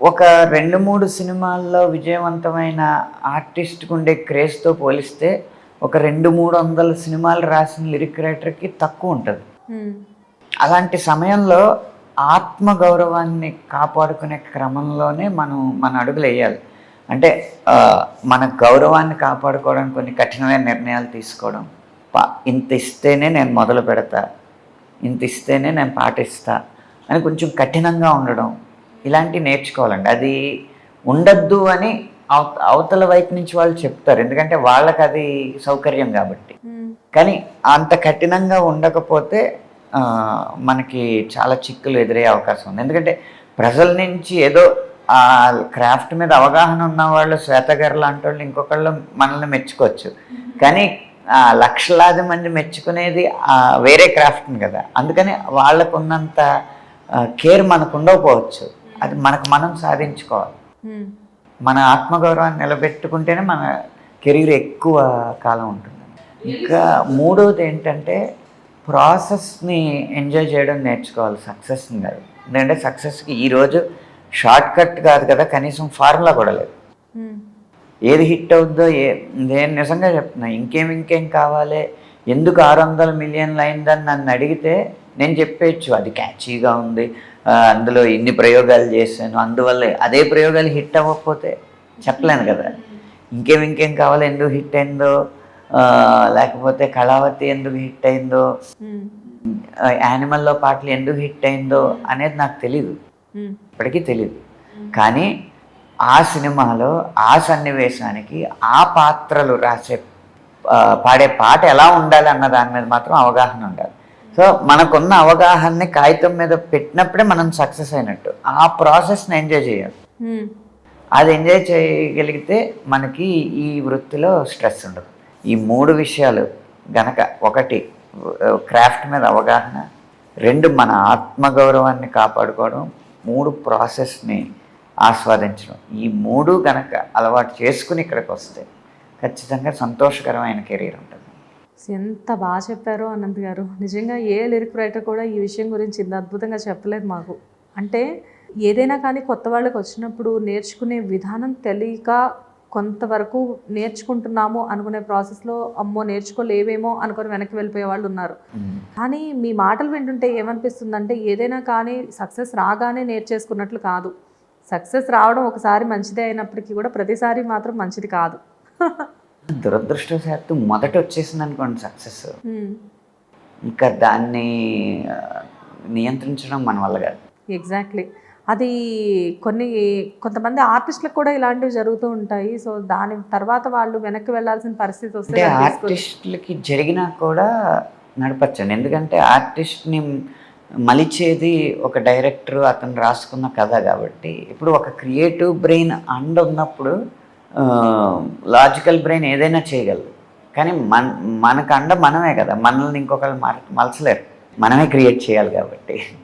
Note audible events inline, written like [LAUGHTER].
ఒక రెండు మూడు సినిమాల్లో విజయవంతమైన ఆర్టిస్ట్కి ఉండే క్రేజ్తో పోలిస్తే ఒక రెండు మూడు వందల సినిమాలు రాసిన లిరిక్ రైటర్కి తక్కువ ఉంటుంది. అలాంటి సమయంలో ఆత్మ గౌరవాన్ని కాపాడుకునే క్రమంలోనే మనం మన అడుగులు వేయాలి. అంటే మన గౌరవాన్ని కాపాడుకోవడానికి కొన్ని కఠినమైన నిర్ణయాలు తీసుకోవడం. పా- ఇంత ఇస్తేనే నేను మొదలు పెడతా. ఇంత ఇస్తేనే నేను పాటిస్తా అని కొంచెం కఠినంగా ఉండడం. ఇలాంటివి నేర్చుకోవాలండి. అది ఉండద్దు అని అవ- అవతల వైపు నుంచి వాళ్ళు చెప్తారు. ఎందుకంటే వాళ్ళకి అది సౌకర్యం కాబట్టి. కానీ అంత కఠినంగా ఉండకపోతే మనకి చాలా చిక్కులు ఎదురయ్యే అవకాశం ఉంది. ఎందుకంటే ప్రజల నుంచి ఏదో ఆ క్రాఫ్ట్ మీద అవగాహన ఉన్న వాళ్ళు శ్వేత గారు లాంటి వాళ్ళు ఇంకొకళ్ళు మనల్ని మెచ్చుకోవచ్చు. కానీ లక్షలాది మంది మెచ్చుకునేది ఆ, వేరే క్రాఫ్ట్ని కదా. అందుకని వాళ్ళకు ఉన్నంత కేర్ మనకు ఉండకపోవచ్చు. అది మనకు మనం సాధించుకోవాలి. మన ఆత్మగౌరవాన్ని నిలబెట్టుకుంటేనే మన కెరీర్ ఎక్కువ కాలం ఉంటుంది ఇంకా మూడోది ఏంటంటే ప్రాసెస్ని ఎంజాయ్ చేయడం నేర్చుకోవాలి సక్సెస్ని కాదు ఎందుకంటే సక్సెస్కి ఈరోజు షార్ట్ కట్ కాదు కదా కనీసం ఫార్ములా కూడా లేదు. ఏది హిట్ అవుద్దో ఏ నేను నిజంగా చెప్తున్నా ఇంకేం ఇంకేం కావాలి ఎందుకు ఆరు వందల మిలియన్లు అయిందని నన్ను అడిగితే నేను చెప్పేయచ్చు అది క్యాచీగా ఉంది. అందులో ఇన్ని ప్రయోగాలు చేశాను అందువల్ల అదే ప్రయోగాలు హిట్ అవ్వకపోతే చెప్పలేను కదా. ఇంకేం ఇంకేం కావాలి ఎందుకు హిట్ అయిందో లేకపోతే కళావతి ఎందుకు హిట్ అయిందో యానిమల్లో పాటలు ఎందుకు హిట్ అయిందో అనేది నాకు తెలీదు. ఇప్పటికీ తెలియదు కానీ ఆ సినిమాలో ఆ సన్నివేశానికి ఆ పాత్రలు రాసే పాడే పాట ఎలా ఉండాలి అన్న దాని మీద మాత్రం అవగాహన ఉండాలి. సో మనకున్న అవగాహనని కాగితం మీద పెట్టినప్పుడే మనం సక్సెస్ అయినట్టు. ఆ ప్రాసెస్ని ఎంజాయ్ చేయాలి. అది ఎంజాయ్ చేయగలిగితే మనకి ఈ వృత్తిలో స్ట్రెస్ ఉండదు. ఈ మూడు విషయాలు గనక ఒకటి క్రాఫ్ట్ మీద అవగాహన రెండు మన ఆత్మగౌరవాన్ని కాపాడుకోవడం మూడు ప్రాసెస్ని ఆస్వాదించడం. ఈ మూడు గనక అలవాటు చేసుకుని ఇక్కడికి వస్తే ఖచ్చితంగా సంతోషకరమైన కెరీర్ ఉంటుంది. ఎంత బాగా చెప్పారో అనంత్ గారు. నిజంగా ఏ లిరిక్ రైటర్ కూడా ఈ విషయం గురించి ఇంత అద్భుతంగా చెప్పలేదు మాకు. అంటే ఏదైనా కానీ కొత్త వాళ్ళకి వచ్చినప్పుడు నేర్చుకునే విధానం తెలియక కొంతవరకు నేర్చుకుంటున్నాము అనుకునే ప్రాసెస్లో అమ్మో నేర్చుకోలేవేమో అనుకొని వెనక్కి వెళ్ళిపోయే వాళ్ళు ఉన్నారు. కానీ మీ మాటలు వింటుంటే ఏమనిపిస్తుందంటే ఏదైనా కానీ సక్సెస్ రాగానే నేర్చేసుకున్నట్లు కాదు. సక్సెస్ రావడం ఒకసారి మంచిదే అయినప్పటికీ కూడా ప్రతిసారి మాత్రం మంచిది కాదు. [LAUGHS] దురదృష్టవశాత్తు మొదట వచ్చేసింది అనుకోండి సక్సెస్. ఇంకా దాన్ని నియంత్రించడం మన వల్ల కాదు. ఎగ్జాక్ట్లీ. అది కొన్ని కొంతమంది ఆర్టిస్టులకు కూడా ఇలాంటివి జరుగుతూ ఉంటాయి. సో దాని తర్వాత వాళ్ళు వెనక్కి వెళ్ళాల్సిన పరిస్థితి వస్తే ఆర్టిస్టులకి జరిగినా కూడా నడపచ్చండి. ఎందుకంటే ఆర్టిస్ట్ని మలిచేది ఒక డైరెక్టర్ అతను రాసుకున్న కథ కాబట్టి. ఇప్పుడు ఒక క్రియేటివ్ బ్రెయిన్ అండ్ ఉన్నప్పుడు లాజికల్ బ్రెయిన్ ఏదైనా చేయగలదు. కానీ మన మనకండ మనమే కదా. మనల్ని ఇంకొకరు మలచలేరు. మనమే క్రియేట్ చేయాలి కాబట్టి.